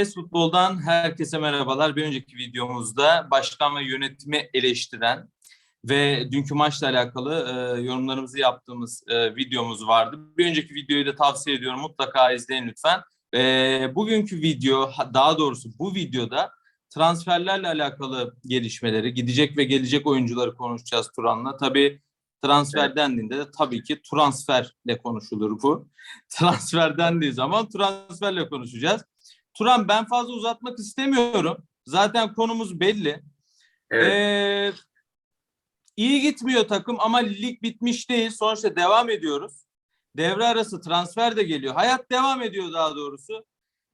Fast Futbol'dan herkese merhabalar. Bir önceki videomuzda başkan ve yönetimi eleştiren ve dünkü maçla alakalı e, yorumlarımızı yaptığımız e, videomuz vardı. Bir önceki videoyu da tavsiye ediyorum. Mutlaka izleyin lütfen. E, bugünkü video, ha- daha doğrusu bu videoda transferlerle alakalı gelişmeleri, gidecek ve gelecek oyuncuları konuşacağız Turan'la. Tabii transfer dendiğinde de tabii ki transferle konuşulur bu. Transfer dendiği zaman transferle konuşacağız. Turan ben fazla uzatmak istemiyorum. Zaten konumuz belli. Evet. Ee, iyi gitmiyor takım ama lig bitmiş değil. Sonuçta devam ediyoruz. Devre arası transfer de geliyor. Hayat devam ediyor daha doğrusu.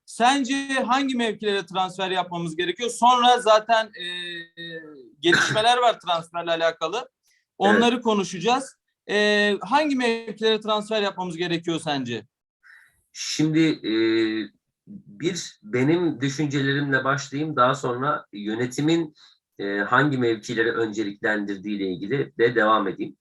Sence hangi mevkilere transfer yapmamız gerekiyor? Sonra zaten e, gelişmeler var transferle alakalı. Onları konuşacağız. E, hangi mevkilere transfer yapmamız gerekiyor sence? Şimdi e, bir benim düşüncelerimle başlayayım. Daha sonra yönetimin e, hangi mevkileri önceliklendirdiği ile ilgili de devam edeyim.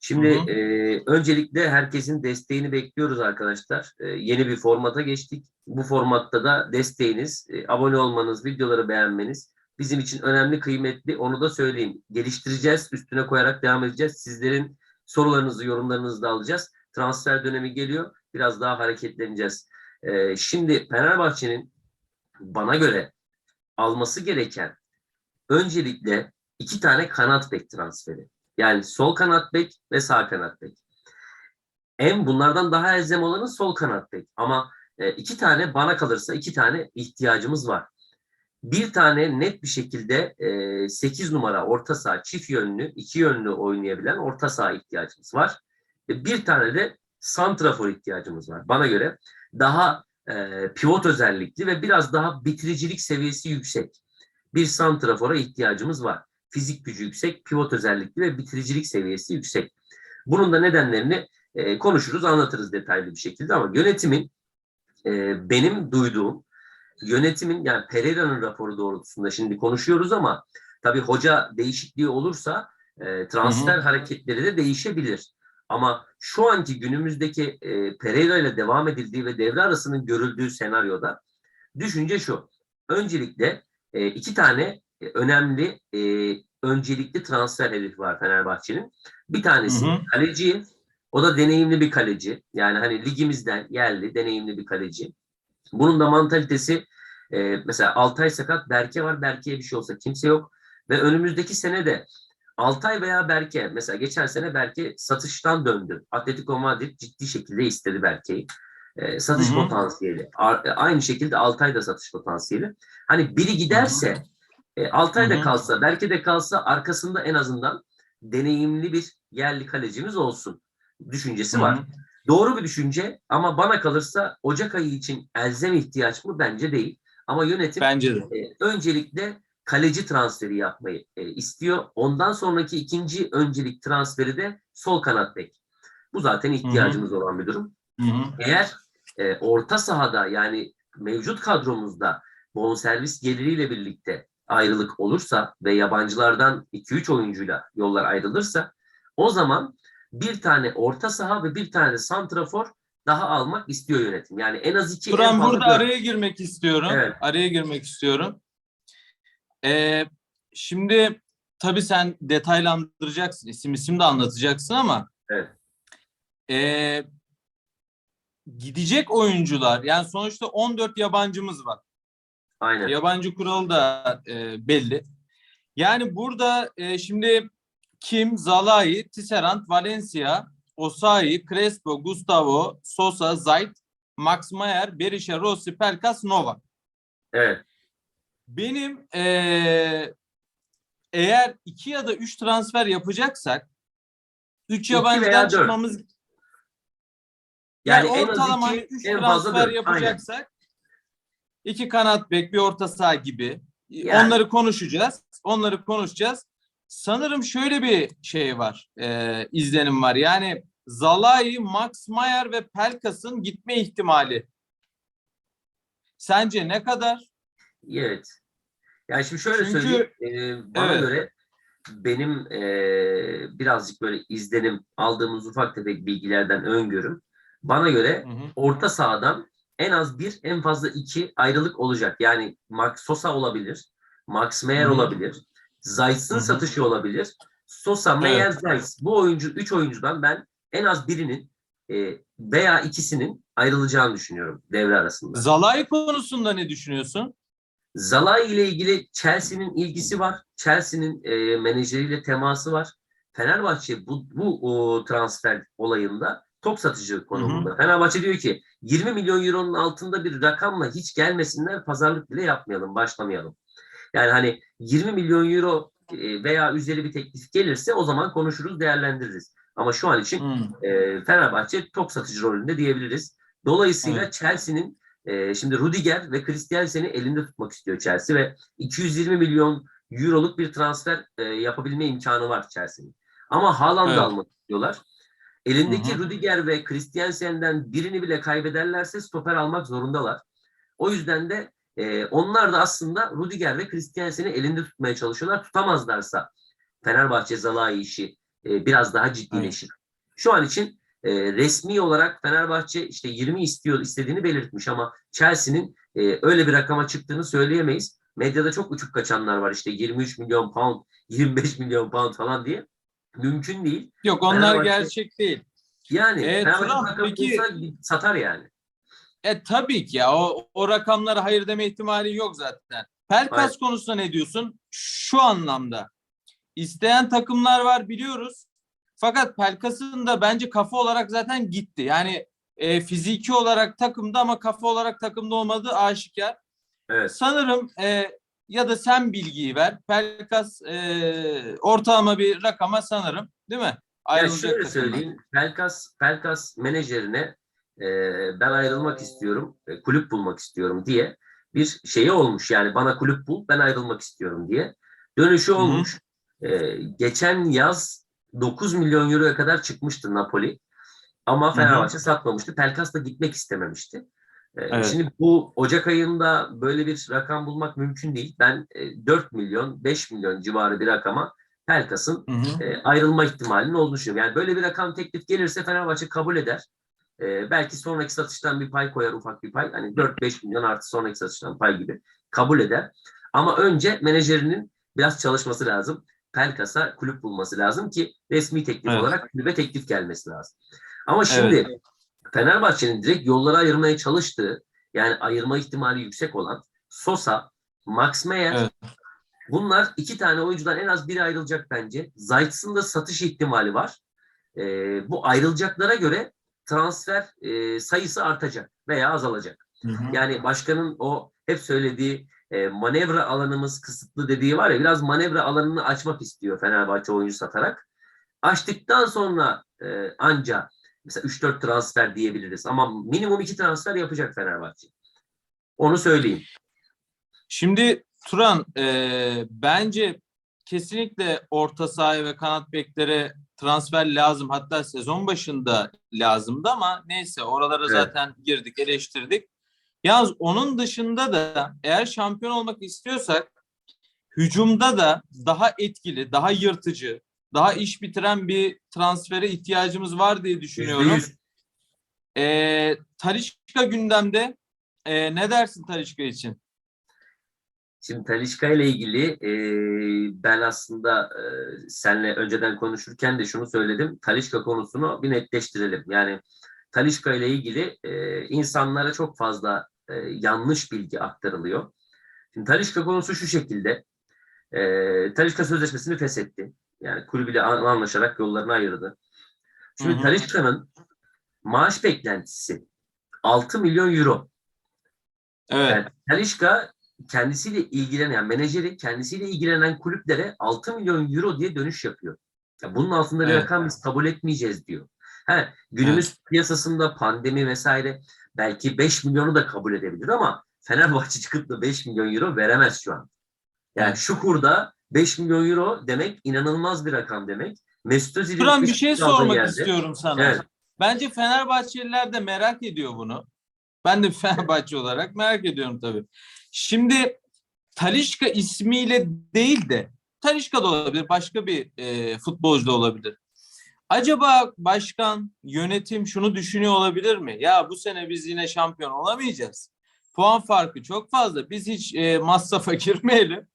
Şimdi Hı hı. e, öncelikle herkesin desteğini bekliyoruz arkadaşlar. E, yeni bir formata geçtik. Bu formatta da desteğiniz, e, abone olmanız, videoları beğenmeniz bizim için önemli, kıymetli. Onu da söyleyeyim. Geliştireceğiz, üstüne koyarak devam edeceğiz. Sizlerin sorularınızı, yorumlarınızı da alacağız. Transfer dönemi geliyor. Biraz daha hareketleneceğiz. Ee, şimdi Fenerbahçe'nin bana göre alması gereken öncelikle iki tane kanat bek transferi. Yani sol kanat bek ve sağ kanat bek. En bunlardan daha elzem olanı sol kanat bek. Ama e, iki tane bana kalırsa iki tane ihtiyacımız var. Bir tane net bir şekilde e, 8 numara orta saha çift yönlü, iki yönlü oynayabilen orta saha ihtiyacımız var. Ve bir tane de santrafor ihtiyacımız var. Bana göre daha e, pivot özellikli ve biraz daha bitiricilik seviyesi yüksek bir santrafora ihtiyacımız var. Fizik gücü yüksek, pivot özellikli ve bitiricilik seviyesi yüksek. Bunun da nedenlerini e, konuşuruz, anlatırız detaylı bir şekilde ama yönetimin e, benim duyduğum yönetimin yani Pereira'nın raporu doğrultusunda şimdi konuşuyoruz ama tabii hoca değişikliği olursa e, transfer hareketleri de değişebilir. Ama şu anki günümüzdeki e, Pereira ile devam edildiği ve devre arasının görüldüğü senaryoda düşünce şu. Öncelikle e, iki tane e, önemli e, öncelikli transfer hedefi var Fenerbahçe'nin. Bir tanesi Hı hı. kaleci. O da deneyimli bir kaleci. Yani hani ligimizden yerli, deneyimli bir kaleci. Bunun da mantalitesi e, mesela Altay sakat, Berke var. Berke'ye bir şey olsa kimse yok. Ve önümüzdeki sene de Altay veya Berke, mesela geçen sene Berke satıştan döndü. Atletico Madrid ciddi şekilde istedi Berke'yi. E, satış Hı hı. potansiyeli. A- e, aynı şekilde Altay da satış potansiyeli. Hani biri giderse, e, Altay da kalsa, Berke de kalsa arkasında en azından deneyimli bir yerli kalecimiz olsun düşüncesi Hı hı. var. Doğru bir düşünce ama bana kalırsa Ocak ayı için elzem ihtiyaç mı? Bence değil. Ama yönetim Bence de. e, öncelikle kaleci transferi yapmayı e, istiyor. Ondan sonraki ikinci öncelik transferi de sol kanat bek. Bu zaten ihtiyacımız olan bir durum. Hı hı. Eğer e, orta sahada yani mevcut kadromuzda bonservis geliriyle birlikte ayrılık olursa ve yabancılardan 2-3 oyuncuyla yollar ayrılırsa o zaman bir tane orta saha ve bir tane santrafor daha almak istiyor yönetim. Yani en az iki Turan burada dört. araya girmek istiyorum. Evet. Araya girmek istiyorum. Ee, şimdi tabii sen detaylandıracaksın. isim isim de anlatacaksın ama Evet. ee, gidecek oyuncular yani sonuçta 14 yabancımız var. Aynen. Yabancı kuralı da e, belli. Yani burada e, şimdi Kim, Zalai, Tisserand, Valencia, Osayi, Crespo, Gustavo, Sosa, Zayt, Max Meyer, Berisha, Rossi, Pelkas, Novak. Evet. Benim eee, eğer iki ya da üç transfer yapacaksak üç yabancıdan çıkmamız Yani, yani, en az ortalama iki, üç en transfer yapacaksak iki kanat bek bir orta saha gibi Yani. onları konuşacağız. Onları konuşacağız. Sanırım şöyle bir şey var. eee, izlenim var. Yani Zalai, Max Meyer ve Pelkas'ın gitme ihtimali. Sence ne kadar? Evet. Yani şimdi şöyle Çünkü- söyleyeyim. e, bana Evet. göre benim e, birazcık böyle izlenim aldığımız ufak tefek bilgilerden öngörüm. Bana göre Hı hı. orta sahadan en az bir, en fazla iki ayrılık olacak. Yani Max Sosa olabilir, Max Meyer Hı hı. olabilir, Zayt'sın satışı olabilir. Sosa, Meyer, Zayt. Bu oyuncu, üç oyuncudan ben en az birinin e, veya ikisinin ayrılacağını düşünüyorum devre arasında. Zalai konusunda ne düşünüyorsun? Zalai ile ilgili Chelsea'nin ilgisi var. Chelsea'nin e, menajeriyle teması var. Fenerbahçe bu, bu o, transfer olayında top satıcı konumunda. Fenerbahçe diyor ki 20 milyon euronun altında bir rakamla hiç gelmesinler pazarlık bile yapmayalım, başlamayalım. Yani hani 20 milyon euro e, veya üzeri bir teklif gelirse o zaman konuşuruz, değerlendiririz. Ama şu an için Hmm. e, Fenerbahçe top satıcı rolünde diyebiliriz. Dolayısıyla Chelsea'nin e, şimdi Rudiger ve Christensen'i elinde tutmak istiyor Chelsea ve 220 milyon euroluk bir transfer e, yapabilme imkanı var Chelsea'nin. Ama Haaland'ı Evet. almak istiyorlar. Elindeki Hı hı. Rudiger ve Christensen'den birini bile kaybederlerse stoper almak zorundalar. O yüzden de e, onlar da aslında Rudiger ve Christensen'i elinde tutmaya çalışıyorlar. Tutamazlarsa Fenerbahçe Zalai işi e, biraz daha ciddileşir. Şu an için e, resmi olarak Fenerbahçe işte 20 istiyor istediğini belirtmiş ama Chelsea'nin e, öyle bir rakama çıktığını söyleyemeyiz. Medyada çok uçuk kaçanlar var işte 23 milyon pound, 25 milyon pound falan diye. Mümkün değil. Yok onlar Fenerbahçe- gerçek değil. Yani E, Fenerbahçe rakamı peki- satar yani. E tabii ki ya o, o rakamlara hayır deme ihtimali yok zaten. Pelkas konusunda ne diyorsun? Şu anlamda. İsteyen takımlar var biliyoruz. Fakat Pelkas'ın da bence kafa olarak zaten gitti. Yani e, fiziki olarak takımda ama kafa olarak takımda olmadığı aşikar. Evet. Sanırım e, ya da sen bilgiyi ver. Pelkas e, ortalama bir rakama sanırım değil mi? Yani Ayrılacak şöyle takımdan. söyleyeyim. Pelkas, Pelkas menajerine e, ben ayrılmak istiyorum, e, kulüp bulmak istiyorum diye bir şeyi olmuş. Yani bana kulüp bul, ben ayrılmak istiyorum diye. Dönüşü hı. olmuş. E, geçen yaz 9 milyon euroya kadar çıkmıştı Napoli. Ama. Fenerbahçe satmamıştı. Pelkas da gitmek istememişti. E, Evet. Şimdi bu Ocak ayında böyle bir rakam bulmak mümkün değil. Ben e, 4 milyon, 5 milyon civarı bir rakama Pelkas'ın e, ayrılma ihtimalinin olduğunu düşünüyorum. Yani böyle bir rakam teklif gelirse Fenerbahçe kabul eder. E, belki sonraki satıştan bir pay koyar ufak bir pay. Hani 4-5 milyon artı sonraki satıştan pay gibi kabul eder. Ama önce menajerinin biraz çalışması lazım. Pelkas'a kulüp bulması lazım ki resmi teklif Evet. olarak kulübe teklif gelmesi lazım. Ama şimdi Fenerbahçe'nin direkt yolları ayırmaya çalıştığı yani ayırma ihtimali yüksek olan Sosa, Max Meyer Evet. bunlar iki tane oyuncudan en az biri ayrılacak bence. Zayt'sın da satış ihtimali var. Ee, bu ayrılacaklara göre transfer e, sayısı artacak veya azalacak. Hı hı. Yani başkanın o hep söylediği e, manevra alanımız kısıtlı dediği var ya biraz manevra alanını açmak istiyor Fenerbahçe oyuncu satarak. Açtıktan sonra e, anca mesela 3-4 transfer diyebiliriz ama minimum 2 transfer yapacak Fenerbahçe. Onu söyleyeyim. Şimdi Turan e, bence kesinlikle orta sahaya ve kanat beklere transfer lazım. Hatta sezon başında lazımdı ama neyse oralara Evet. zaten girdik, eleştirdik. Yalnız onun dışında da eğer şampiyon olmak istiyorsak hücumda da daha etkili, daha yırtıcı, daha iş bitiren bir transfere ihtiyacımız var diye düşünüyorum. %100. E, Talişka gündemde. E, ne dersin Talişka için? Şimdi Talişka ile ilgili e, ben aslında e, senle önceden konuşurken de şunu söyledim. Talişka konusunu bir netleştirelim. Yani Talişka ile ilgili e, insanlara çok fazla e, yanlış bilgi aktarılıyor. Şimdi Talişka konusu şu şekilde. E, Talişka sözleşmesini feshetti. Yani kulübüyle an- anlaşarak yollarını ayırdı. Şimdi Hı hı. Talişka'nın maaş beklentisi 6 milyon euro. Evet. Yani Talişka kendisiyle ilgilenen, yani menajeri kendisiyle ilgilenen kulüplere 6 milyon euro diye dönüş yapıyor. Ya bunun altında bir Evet. rakam biz kabul etmeyeceğiz diyor. He, günümüz piyasasında pandemi vesaire belki 5 milyonu da kabul edebilir ama Fenerbahçe çıkıp da 5 milyon euro veremez şu an. Yani Evet. şu kurda 5 milyon euro demek inanılmaz bir rakam demek. Mesut Özil'in Turan bir şey sormak yerde- istiyorum sana. Evet. Bence Fenerbahçeliler de merak ediyor bunu. Ben de Fenerbahçe olarak merak ediyorum tabii. Şimdi Talişka ismiyle değil de Talişka da olabilir, başka bir e, futbolcu da olabilir. Acaba başkan, yönetim şunu düşünüyor olabilir mi? Ya bu sene biz yine şampiyon olamayacağız. Puan farkı çok fazla. Biz hiç e, masrafa girmeyelim.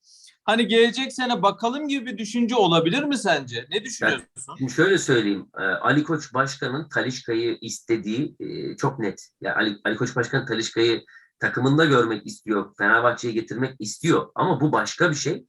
Hani gelecek sene bakalım gibi bir düşünce olabilir mi sence? Ne düşünüyorsun? Şimdi şöyle söyleyeyim. e, Ali Koç Başkan'ın Talişka'yı istediği e, çok net. Yani Ali, Ali Koç Başkan Talişka'yı takımında görmek istiyor. Fenerbahçe'ye getirmek istiyor. Ama bu başka bir şey.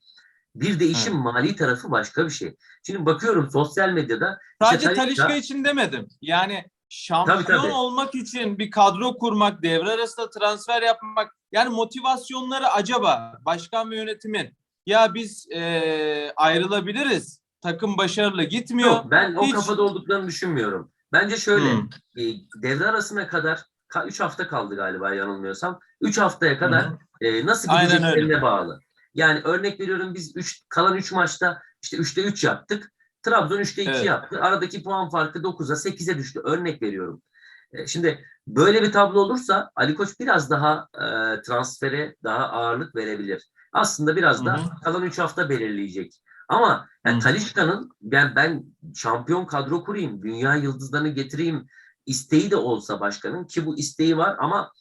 Bir de işin mali tarafı başka bir şey. Şimdi bakıyorum sosyal medyada Sadece Talişka- Talişka için demedim. Yani şampiyon Tabii, tabii. olmak için bir kadro kurmak, devre arasında transfer yapmak. Yani motivasyonları acaba başkan ve yönetimin ya biz e, ayrılabiliriz. Takım başarılı gitmiyor. Yok, ben o Hiç- kafada olduklarını düşünmüyorum. Bence şöyle, Hmm. e, devre arasına kadar 3 hafta kaldı galiba yanılmıyorsam. 3 haftaya kadar Hı e, nasıl gideceklerine bağlı. Yani örnek veriyorum biz üç, kalan 3 maçta işte 3'te 3 yaptık. Trabzon 3'te 2 Evet. yaptı. Aradaki puan farkı 9'a 8'e düştü. Örnek veriyorum. E, şimdi böyle bir tablo olursa Ali Koç biraz daha e, transfere daha ağırlık verebilir. Aslında biraz da kalan 3 hafta belirleyecek. Ama yani. Talişka'nın ben ben şampiyon kadro kurayım, dünya yıldızlarını getireyim isteği de olsa başkanın ki bu isteği var ama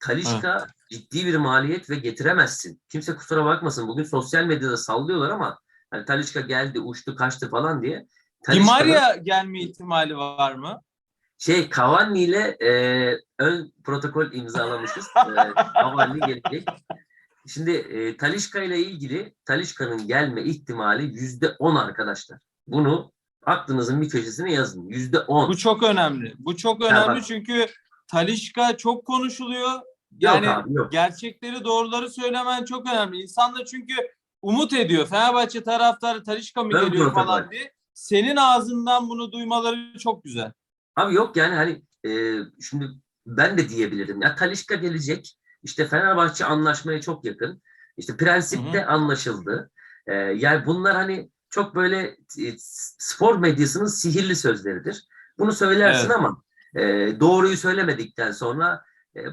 Talişka ciddi bir maliyet ve getiremezsin. Kimse kusura bakmasın. Bugün sosyal medyada sallıyorlar ama hani Talişka geldi, uçtu, kaçtı falan diye. Di Talisca'nın- Maria gelme ihtimali var mı? şey Cavani ile e, ön protokol imzalamışız. E, Cavani gelecek. Şimdi e, Talişka ile ilgili Talişka'nın gelme ihtimali yüzde on arkadaşlar. Bunu aklınızın bir köşesine yazın. Yüzde on. Bu çok önemli. Bu çok önemli bak- çünkü Talişka çok konuşuluyor. Yok Yani abi yok. gerçekleri doğruları söylemen çok önemli. İnsanlar çünkü umut ediyor. Fenerbahçe taraftarı Talişka mı Ön geliyor protokol. falan diye. Senin ağzından bunu duymaları çok güzel. Abi yok yani hani e, şimdi ben de diyebilirim. Ya Talişka gelecek. İşte Fenerbahçe anlaşmaya çok yakın. İşte prensipte anlaşıldı. E, yani bunlar hani çok böyle e, spor medyasının sihirli sözleridir. Bunu söylersin Evet. ama e, doğruyu söylemedikten sonra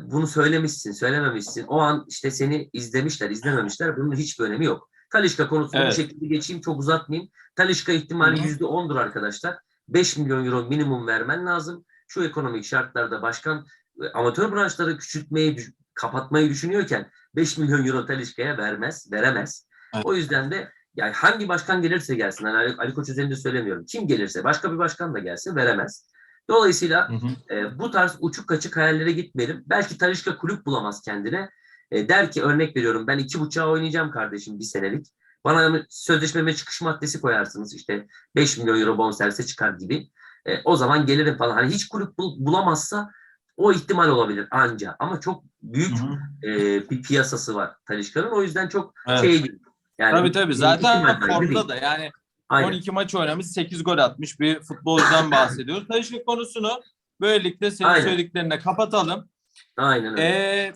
bunu söylemişsin, söylememişsin. O an işte seni izlemişler, izlememişler. Bunun hiçbir önemi yok. Talişka konusunu Evet. bu şekilde geçeyim, çok uzatmayayım. Talişka ihtimali yüzde ondur arkadaşlar. 5 milyon euro minimum vermen lazım. Şu ekonomik şartlarda başkan e, amatör branşları küçültmeyi, kapatmayı düşünüyorken 5 milyon euro Talişka'ya vermez, veremez. Evet. O yüzden de yani hangi başkan gelirse gelsin, hani Ali, Ali Koç özelinde söylemiyorum. Kim gelirse, başka bir başkan da gelse veremez. Dolayısıyla e, bu tarz uçuk kaçık hayallere gitmeyelim. Belki Talişka kulüp bulamaz kendine. E, der ki örnek veriyorum ben iki buçuğa oynayacağım kardeşim bir senelik. Bana sözleşmeme çıkış maddesi koyarsınız işte 5 milyon euro bonservise çıkar gibi. E, o zaman gelirim falan. Hani hiç kulüp bul- bulamazsa o ihtimal olabilir anca. Ama çok büyük e, bir piyasası var Talişka'nın. O yüzden çok Evet. şey değil. Yani tabii tabii. Zaten formda da yani Aynen. 12 maç oynamış 8 gol atmış bir futbolcudan bahsediyoruz. Talişka konusunu böylelikle senin Aynen. söylediklerine kapatalım. Aynen öyle. Ee,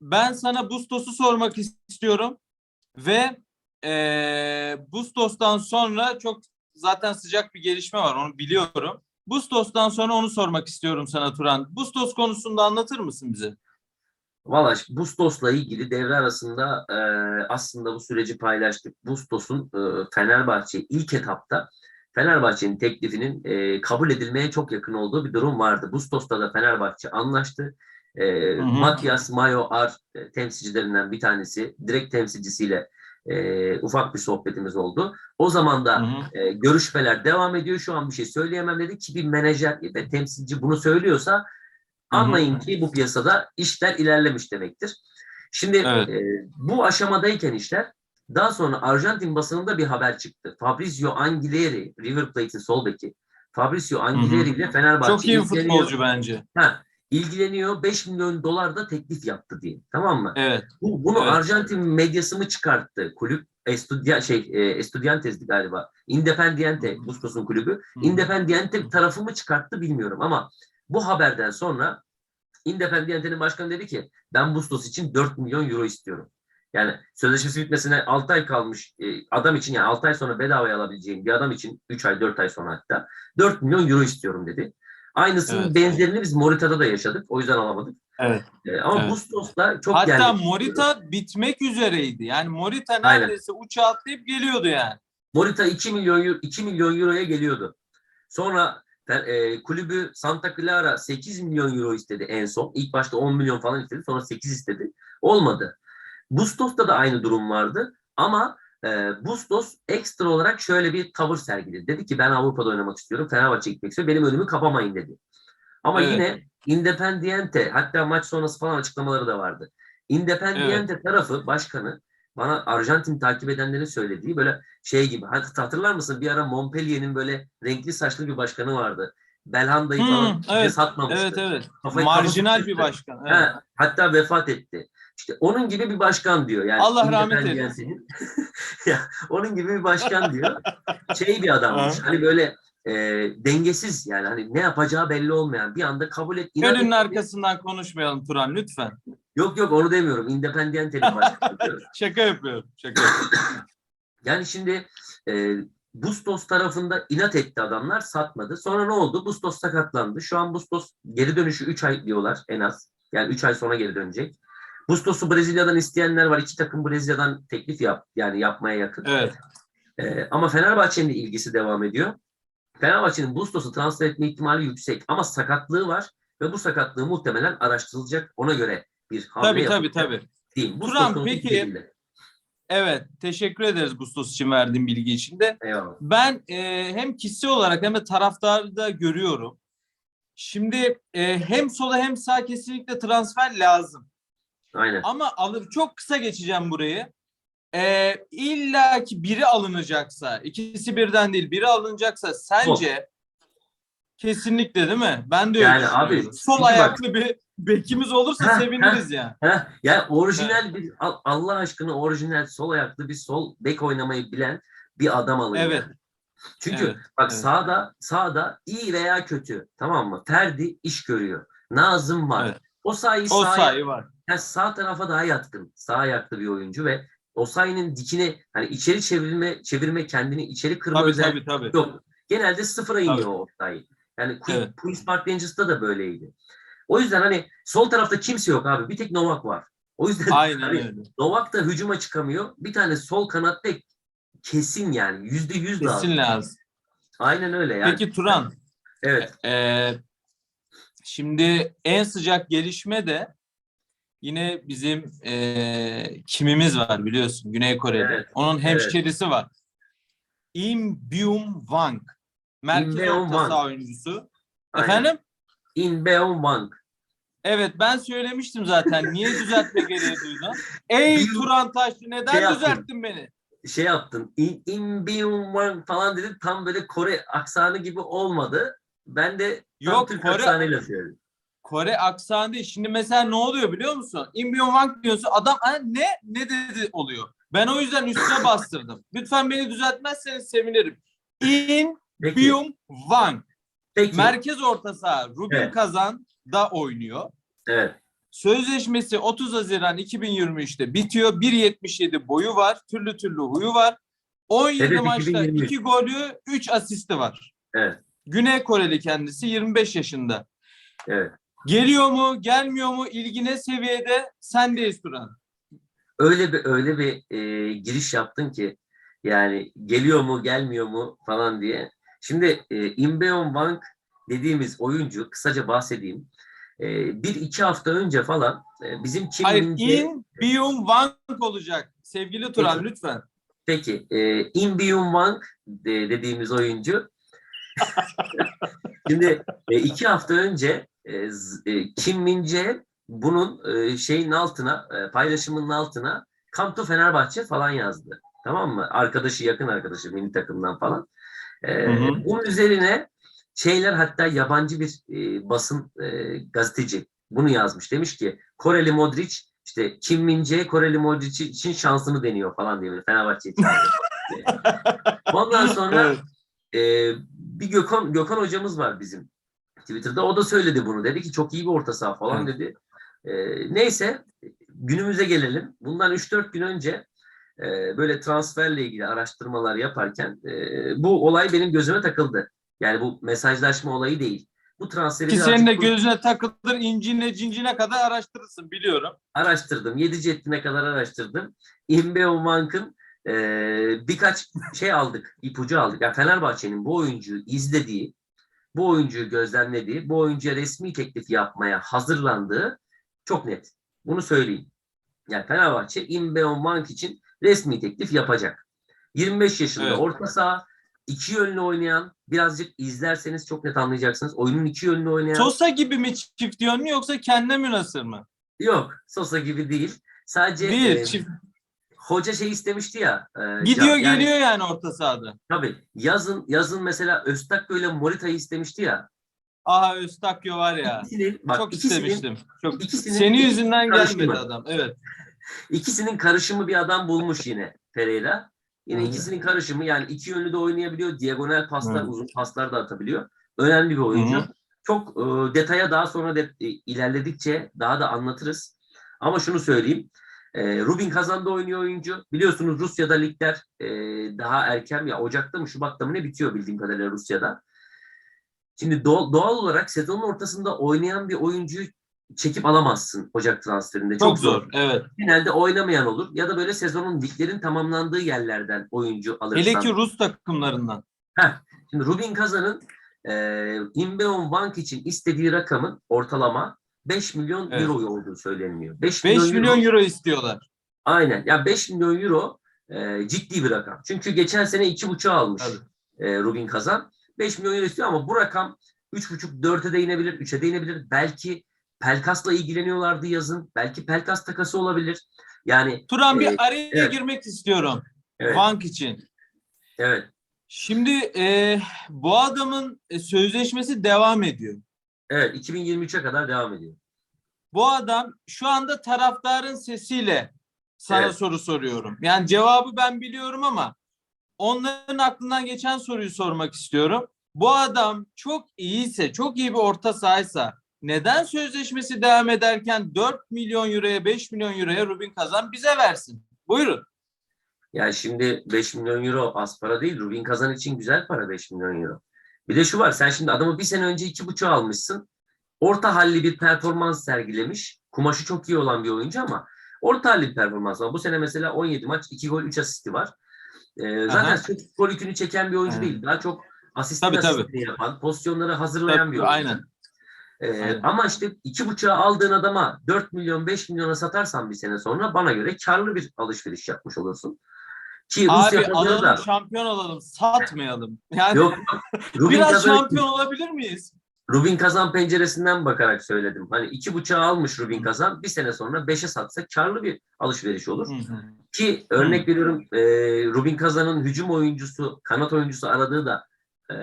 ben sana Bustos'u sormak istiyorum ve ee, Bustos'tan sonra çok zaten sıcak bir gelişme var onu biliyorum. Bustos'tan sonra onu sormak istiyorum sana Turan. Bustos konusunda anlatır mısın bize? Valla Bustos'la ilgili devre arasında e, aslında bu süreci paylaştık. Bustos'un e, Fenerbahçe ilk etapta Fenerbahçe'nin teklifinin e, kabul edilmeye çok yakın olduğu bir durum vardı. Bustos'ta da Fenerbahçe anlaştı. E. Matias Mayo Ar e, temsilcilerinden bir tanesi, direkt temsilcisiyle e, ufak bir sohbetimiz oldu. O zaman da Hı hı. e, görüşmeler devam ediyor. Şu an bir şey söyleyemem dedi ki bir menajer ve temsilci bunu söylüyorsa anlayın ki bu piyasada işler ilerlemiş demektir. Şimdi Evet. e, bu aşamadayken işler daha sonra Arjantin basınında bir haber çıktı. Fabrizio Angileri, River Plate'in sol beki. Fabrizio Angileri ile Fenerbahçe Çok iyi futbolcu bence. Ha, ilgileniyor 5 milyon dolar da teklif yaptı diye. Tamam mı? Evet. Bu, bunu Evet. Arjantin medyası mı çıkarttı? Kulüp Estudia, şey, e, Estudiantes'di galiba. Independiente, Bustos'un kulübü. Hı. Independiente tarafı mı çıkarttı bilmiyorum ama bu haberden sonra Independiente'nin başkanı dedi ki ben Bustos için 4 milyon euro istiyorum. Yani sözleşmesi bitmesine 6 ay kalmış e, adam için yani 6 ay sonra bedavaya alabileceğim bir adam için 3 ay 4 ay sonra hatta 4 milyon euro istiyorum dedi. Aynısının Evet. benzerini biz Morita'da da yaşadık. O yüzden alamadık. Evet. E, ama Evet. Bustos'ta çok Hatta gelmek Morita bitmek üzereydi. Yani Morita Aynen. neredeyse uçağa atlayıp geliyordu yani. Morita 2 milyon euro, 2 milyon euroya geliyordu. Sonra e, kulübü Santa Clara 8 milyon euro istedi en son. İlk başta 10 milyon falan istedi. Sonra 8 istedi. Olmadı. Bustos'ta da aynı durum vardı. Ama e, Bustos ekstra olarak şöyle bir tavır sergiledi. Dedi ki ben Avrupa'da oynamak istiyorum. Fenerbahçe'ye gitmek istiyorum. Benim önümü kapamayın dedi. Ama Evet. yine Independiente hatta maç sonrası falan açıklamaları da vardı. Independiente tarafı başkanı bana Arjantin takip edenlerin söylediği böyle şey gibi. Hat- Hatırlar mısın? Bir ara Montpellier'in böyle renkli saçlı bir başkanı vardı. Belhanda'yı Hmm, falan evet, satmamıştı. Evet evet. Kafayı Marjinal bir başkan. Evet. Ha, hatta vefat etti. İşte onun gibi bir başkan diyor. Yani Allah rahmet Independiente'nin- ya, onun gibi bir başkan diyor. Şey bir adammış. Ha. hani böyle e, dengesiz yani hani ne yapacağı belli olmayan bir anda kabul et. etti. arkasından konuşmayalım Turan lütfen. Yok yok onu demiyorum. Independiente'nin başkanı diyorum. Şaka yapıyorum. Şaka yapıyorum. Yani şimdi e, Bustos tarafında inat etti adamlar satmadı. Sonra ne oldu? Bustos sakatlandı. Şu an Bustos geri dönüşü 3 ay diyorlar en az. Yani 3 ay sonra geri dönecek. Bustos'u Brezilya'dan isteyenler var. İki takım Brezilya'dan teklif yap yani yapmaya yakın. Evet. E, ama Fenerbahçe'nin de ilgisi devam ediyor. Fenerbahçe'nin Bustos'u transfer etme ihtimali yüksek ama sakatlığı var ve bu sakatlığı muhtemelen araştırılacak. Ona göre bir hamle Tabii tabii tabii. Turan, peki- bu şekilde. Evet. Teşekkür ederiz Bustos için verdiğin bilgi için de. Eyvallah. Ben e, hem kişi olarak hem de taraftarı da görüyorum. Şimdi e, hem sola hem sağ kesinlikle transfer lazım. Aynen. Ama alıp çok kısa geçeceğim burayı. E, İlla ki biri alınacaksa, ikisi birden değil, biri alınacaksa sence kesinlikle değil mi? Ben de öyle Yani abi. Sol çünkü bak- ayaklı bir bekimiz olursa Heh, seviniriz yani. Heh, yani orijinal bir Al- Allah aşkına orijinal sol ayaklı bir sol bek oynamayı bilen bir adam alın. Evet. yani. Çünkü Evet, bak evet. sağda sağda iyi veya kötü tamam mı? Ferdi iş görüyor. Nazım var. Evet. O sayı O sağ, sayı var. yani sağ tarafa daha yatkın. Sağ ayaklı bir oyuncu ve o sayının dikine hani içeri çevirme çevirme kendini içeri kırma Tabii özel tabii tabii. yok. Genelde sıfıra iniyor Tabii. o sayı. Yani Queen, Evet. Queen's Park Rangers'ta da böyleydi. O yüzden hani sol tarafta kimse yok abi. Bir tek Novak var. O yüzden Aynen hani öyle. Novak da hücuma çıkamıyor. Bir tane sol kanat bek kesin yani. Yüzde yüz lazım. Kesin lazım. Aynen öyle yani. Peki Turan, Evet. Ee, şimdi en sıcak gelişme de yine bizim ee, kimimiz var biliyorsun Güney Kore'de. Evet, Onun hemşerisi var. Im Byung Wang. Merkez orta saha oyuncusu. Aynen. Efendim? In Beon Wang. Evet ben söylemiştim zaten. Niye düzeltme gereği duydun? Ey Turan Taşlı neden Şey yaptım. düzelttin beni? Şey yaptın. In, in Beon Wang falan dedin. Tam böyle Kore aksanı gibi olmadı. Ben de tam Yok, Türk Kore- aksanıyla söyledim. Kore aksanı değil. Şimdi mesela ne oluyor biliyor musun? Byung Wang diyorsun. Adam "Ha, ne? Ne dedi oluyor. Ben o yüzden üstüne bastırdım. Lütfen beni düzeltmezseniz sevinirim. In. Byung Wang. Peki. Merkez orta saha. Rubin Evet. Kazan da oynuyor. evet. Sözleşmesi 30 Haziran 2023'te bitiyor. 1.77 boyu var. Türlü türlü huyu var. 17 Evet, maçta 2023. 2 golü 3 asisti var. Evet. Güney Koreli kendisi 25 yaşında. Evet. Geliyor mu, gelmiyor mu? İlgi ne seviyede? Sendeyiz Turan. öyle bir öyle bir e, giriş yaptın ki yani geliyor mu gelmiyor mu falan diye. Şimdi e, Imbeon Wang dediğimiz oyuncu kısaca bahsedeyim. E, bir iki hafta önce falan e, bizim Kim Hayır, Min-jae- In Byung Wang olacak. Sevgili Turan Peki. lütfen. Peki, e, Imbeon Wang de- dediğimiz oyuncu. Şimdi e, iki hafta önce e, z- e, Kim Min-jae bunun e, şeyin altına, e, paylaşımının altına Come to Fenerbahçe falan yazdı. Tamam mı? Arkadaşı, yakın arkadaşı milli takımdan falan. E, Hı hı. Bunun üzerine şeyler hatta yabancı bir e, basın e, gazeteci bunu yazmış. Demiş ki Koreli Modric işte Kim Min-jae Koreli Modric için şansını deniyor falan diye Fenerbahçe'yi çağırdı. Ondan sonra Evet. e, bir Gökhan Gökhan hocamız var bizim Twitter'da. O da söyledi bunu. Dedi ki çok iyi bir orta saha falan Evet. dedi. E, neyse günümüze gelelim. Bundan 3-4 gün önce e, böyle transferle ilgili araştırmalar yaparken e, bu olay benim gözüme takıldı. Yani bu mesajlaşma olayı değil. Bu transferi Ki senin de gözüne takılır, incine cincine kadar araştırırsın biliyorum. araştırdım. 7 cettine kadar araştırdım. Imbeon Wank'ın Ee, birkaç şey aldık, ipucu aldık. Yani Fenerbahçe'nin bu oyuncuyu izlediği, bu oyuncuyu gözlemlediği, bu oyuncuya resmi teklif yapmaya hazırlandığı çok net. Bunu söyleyeyim. Yani Fenerbahçe Imbeon Mank için resmi teklif yapacak. 25 yaşında Evet. orta saha, iki yönlü oynayan, birazcık izlerseniz çok net anlayacaksınız. Oyunun iki yönlü oynayan. Sosa gibi mi çift yönlü yoksa kendine münasır mı? Yok, Sosa gibi değil. Sadece Değil. e, çift. hoca şey istemişti ya. e, Gidiyor Can- yani- geliyor yani orta sahada. Tabii. Yazın yazın mesela Öztakyo ile Morita'yı istemişti ya. Aha Östakyo var ya. İkisinin, bak Çok ikisinin, istemiştim. Çok. ikisinin- Senin yüzünden gelmedi adam. Evet. İkisinin karışımı bir adam bulmuş yine Pereira. Yine Hı. ikisinin karışımı yani iki yönlü de oynayabiliyor. Diagonal paslar, Hı. uzun paslar da atabiliyor. Önemli bir oyuncu. Hı Çok e, detaya daha sonra de, e, ilerledikçe daha da anlatırız. Ama şunu söyleyeyim. E, Rubin Kazan'da oynuyor oyuncu. Biliyorsunuz Rusya'da ligler e, daha erken ya Ocak'ta mı Şubat'ta mı ne bitiyor bildiğim kadarıyla Rusya'da. Şimdi doğal, doğal olarak sezonun ortasında oynayan bir oyuncuyu çekip alamazsın Ocak transferinde. Çok zor. Evet. Genelde oynamayan olur ya da böyle sezonun liglerin tamamlandığı yerlerden oyuncu alırsan. Hele ki Rus takımlarından. Şimdi Rubin Kazan'ın e, Imbeon Bank için istediği rakamın ortalama 5 milyon Evet. euro olduğu söyleniyor. 5, 5 milyon, milyon euro. euro istiyorlar. Aynen. Ya 5 milyon euro e, ciddi bir rakam. Çünkü geçen sene 2,5 almış e, Rubin Kazan. 5 milyon euro istiyor ama bu rakam 3,5-4'e de inebilir, 3'e de inebilir. Belki Pelkas'la ilgileniyorlardı yazın. Belki Pelkas takası olabilir. Yani Turan bir Ee, araya evet. girmek istiyorum. evet, Vank için. evet, Şimdi e, bu adamın e, sözleşmesi devam ediyor. evet 2023'e kadar devam ediyor. Bu adam şu anda taraftarın sesiyle sana Evet. soru soruyorum. Yani cevabı ben biliyorum ama onların aklından geçen soruyu sormak istiyorum. Bu adam çok iyiyse, çok iyi bir orta sahaysa neden sözleşmesi devam ederken 4 milyon euroya, 5 milyon euroya Rubin Kazan bize versin? Buyurun. Yani şimdi 5 milyon euro az para değil. Rubin Kazan için güzel para 5 milyon euro. Bir de şu var. Sen şimdi adamı bir sene önce 2,5 almışsın. Orta halli bir performans sergilemiş. Kumaşı çok iyi olan bir oyuncu ama orta halli bir performans var. Bu sene mesela 17 maç 2 gol 3 asisti var. Ee, zaten Aha. çok gol yükünü çeken bir oyuncu Aynen. değil. Daha çok asistin Tabii, tabii. asistini yapan, pozisyonları hazırlayan Tabii, bir oyuncu. aynen. Ee, ama işte iki buçuğa aldığın adama 4 milyon 5 milyona satarsan bir sene sonra bana göre karlı bir alışveriş yapmış olursun. Ki Rusya Abi pazarı alalım, da şampiyon olalım, satmayalım. Yani yok. Rubin biraz Kazan, şampiyon olabilir miyiz? Rubin Kazan penceresinden bakarak söyledim. Hani iki buçuğa almış Rubin Kazan bir sene sonra 5'e satsa karlı bir alışveriş olur. Hı hı. Ki örnek veriyorum e, Rubin Kazan'ın hücum oyuncusu, kanat oyuncusu aradığı da e,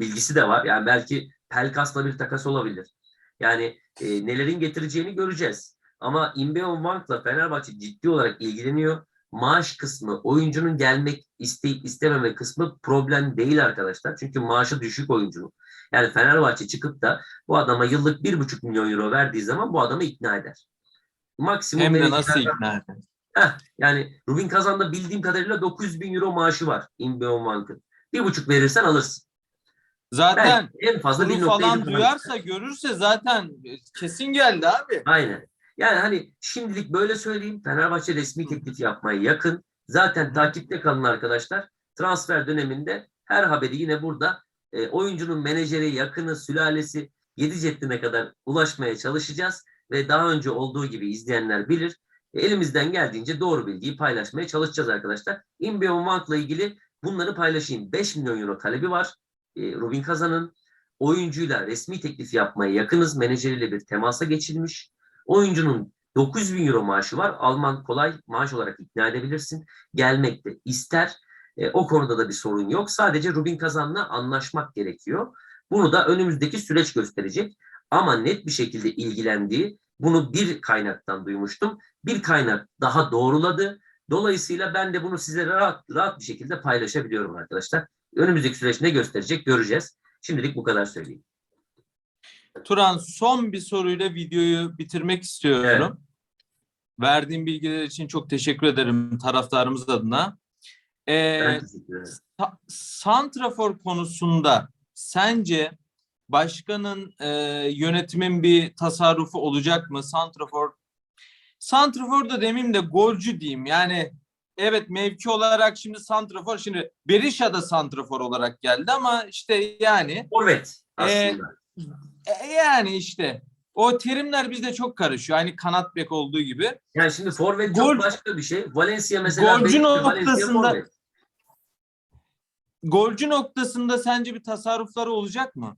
bilgisi de var. Yani belki Pelkas'la bir takas olabilir. Yani e, nelerin getireceğini göreceğiz. Ama Imbeon Wank'la Fenerbahçe ciddi olarak ilgileniyor. Maaş kısmı, oyuncunun gelmek isteyip istememe kısmı problem değil arkadaşlar. Çünkü maaşı düşük oyuncunun. Yani Fenerbahçe çıkıp da bu adama yıllık bir buçuk milyon euro verdiği zaman bu adamı ikna eder. Maksimum Hem de nasıl ikna eder? Heh, yani Rubin Kazan'da bildiğim kadarıyla 900 bin euro maaşı var Imbeon Wank'ın. Bir buçuk verirsen alırsın. Zaten en fazla bunu 1.7 falan duyarsa, görürse zaten kesin geldi abi. Aynen. Yani hani şimdilik böyle söyleyeyim. Fenerbahçe resmi teklif yapmaya yakın. Zaten takipte kalın arkadaşlar. Transfer döneminde her haberi yine burada e, oyuncunun menajeri, yakını, sülalesi 7 ceddine kadar ulaşmaya çalışacağız. Ve daha önce olduğu gibi izleyenler bilir. E, elimizden geldiğince doğru bilgiyi paylaşmaya çalışacağız arkadaşlar. Imbeon Wank'la ilgili bunları paylaşayım. 5 milyon euro talebi var. E, Rubin Kazan'ın oyuncuyla resmi teklif yapmaya yakınız. Menajeriyle bir temasa geçilmiş. Oyuncunun 900 bin euro maaşı var. Alman kolay maaş olarak ikna edebilirsin. Gelmek de ister. E, o konuda da bir sorun yok. Sadece Rubin Kazan'la anlaşmak gerekiyor. Bunu da önümüzdeki süreç gösterecek. Ama net bir şekilde ilgilendiği, bunu bir kaynaktan duymuştum. Bir kaynak daha doğruladı. Dolayısıyla ben de bunu size rahat, rahat bir şekilde paylaşabiliyorum arkadaşlar. Önümüzdeki süreç ne gösterecek göreceğiz. Şimdilik bu kadar söyleyeyim. Turan son bir soruyla videoyu bitirmek istiyorum. Verdiğin bilgiler için çok teşekkür ederim taraftarımız adına. Ee. Sa- Santrafor konusunda sence başkanın e, yönetimin bir tasarrufu olacak mı? Santrafor Santrafor da demeyeyim de golcü diyeyim. Yani evet mevki olarak şimdi santrafor şimdi Berisha da santrafor olarak geldi ama işte yani Forvet Ee, aslında. e, yani işte o terimler bizde çok karışıyor. Aynı kanat bek olduğu gibi. yani şimdi forvet gol- çok başka bir şey. Valencia mesela Golcü noktasında-. Golcü noktasında sence bir tasarrufları olacak mı?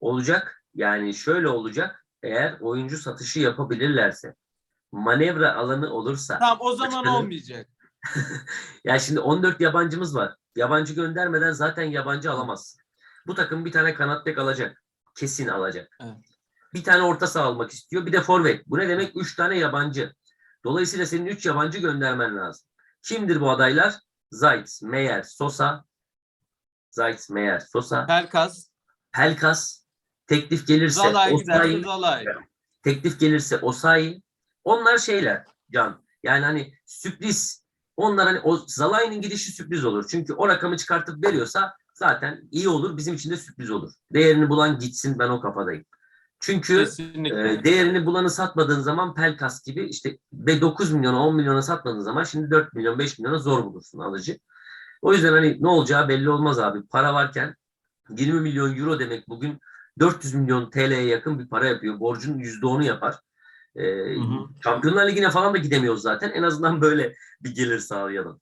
olacak. Yani şöyle olacak. Eğer oyuncu satışı yapabilirlerse, manevra alanı olursa. Tamam o zaman Açıkçası- olmayacak. Yani şimdi 14 yabancımız var. Yabancı göndermeden zaten yabancı alamazsın. Bu takım bir tane kanat bek alacak. Kesin alacak. Evet. Bir tane orta saha almak istiyor. Bir de forvet. Bu ne demek? 3 tane yabancı. Dolayısıyla senin 3 yabancı göndermen lazım. Kimdir bu adaylar? Zayt, Meyer, Sosa. Zayt, Meyer, Sosa. Pelkas, Pelkas. Teklif gelirse Zalay Osayi. Zalay. teklif gelirse Osayi. Onlar şeyler Can. Yani hani sürpriz. Onlar hani o Zalai'nin gidişi sürpriz olur. Çünkü o rakamı çıkartıp veriyorsa zaten iyi olur. Bizim için de sürpriz olur. Değerini bulan gitsin ben o kafadayım. Çünkü Kesinlikle. e, değerini bulanı satmadığın zaman Pelkas gibi işte ve 9 milyona 10 milyona satmadığın zaman şimdi 4 milyon 5 milyona zor bulursun alıcı. O yüzden hani ne olacağı belli olmaz abi. Para varken 20 milyon euro demek bugün 400 milyon TL'ye yakın bir para yapıyor. Borcun %10'u yapar. Hı hı. Şampiyonlar Ligi'ne falan da gidemiyoruz zaten. En azından böyle bir gelir sağlayalım.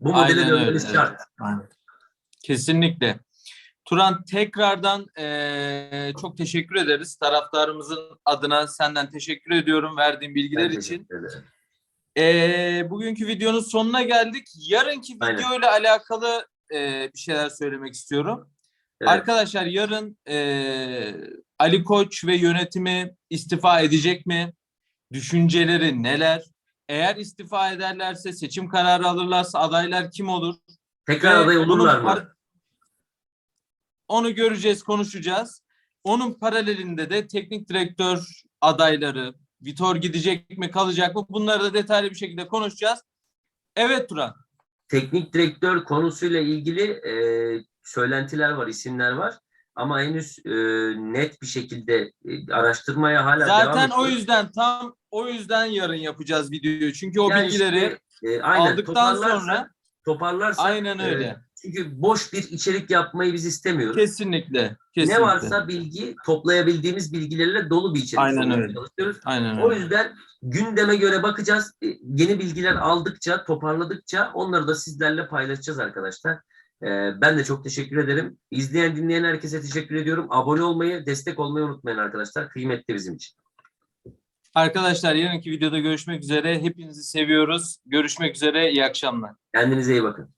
Bu modele dönmemiz evet. şart. Kesinlikle. Turan tekrardan eee, çok teşekkür ederiz. Taraftarımızın adına senden teşekkür ediyorum verdiğin bilgiler için. ederim. Eee, bugünkü videonun sonuna geldik. Yarınki Aynen. video ile alakalı eee, bir şeyler söylemek istiyorum. Evet. Arkadaşlar yarın eee, Ali Koç ve yönetimi istifa edecek mi? Düşünceleri neler? Eğer istifa ederlerse, seçim kararı alırlarsa adaylar kim olur? Tekrar Ve aday olurlar mı? Onu göreceğiz, konuşacağız. Onun paralelinde de teknik direktör adayları, Vitor gidecek mi, kalacak mı? Bunları da detaylı bir şekilde konuşacağız. Evet Turan. Teknik direktör konusuyla ilgili e, söylentiler var, isimler var. Ama henüz e, net bir şekilde e, araştırmaya hala devam Zaten o yüzden tam o yüzden yarın yapacağız videoyu. Çünkü o Yani bilgileri işte, e, aynen, aldıktan sonra toparlarsak aynen e, öyle. çünkü boş bir içerik yapmayı biz istemiyoruz. Kesinlikle. Kesinlikle. Ne varsa bilgi toplayabildiğimiz bilgilerle dolu bir içerik Aynen sunmaya öyle. çalışıyoruz. Aynen O öyle. yüzden gündeme göre bakacağız. E, Yeni bilgiler aldıkça, toparladıkça onları da sizlerle paylaşacağız arkadaşlar. E, Ben de çok teşekkür ederim. İzleyen, dinleyen herkese teşekkür ediyorum. Abone olmayı, destek olmayı unutmayın arkadaşlar. Kıymetli bizim için. Arkadaşlar yarınki videoda görüşmek üzere. Hepinizi seviyoruz. Görüşmek üzere. İyi akşamlar. Kendinize iyi bakın.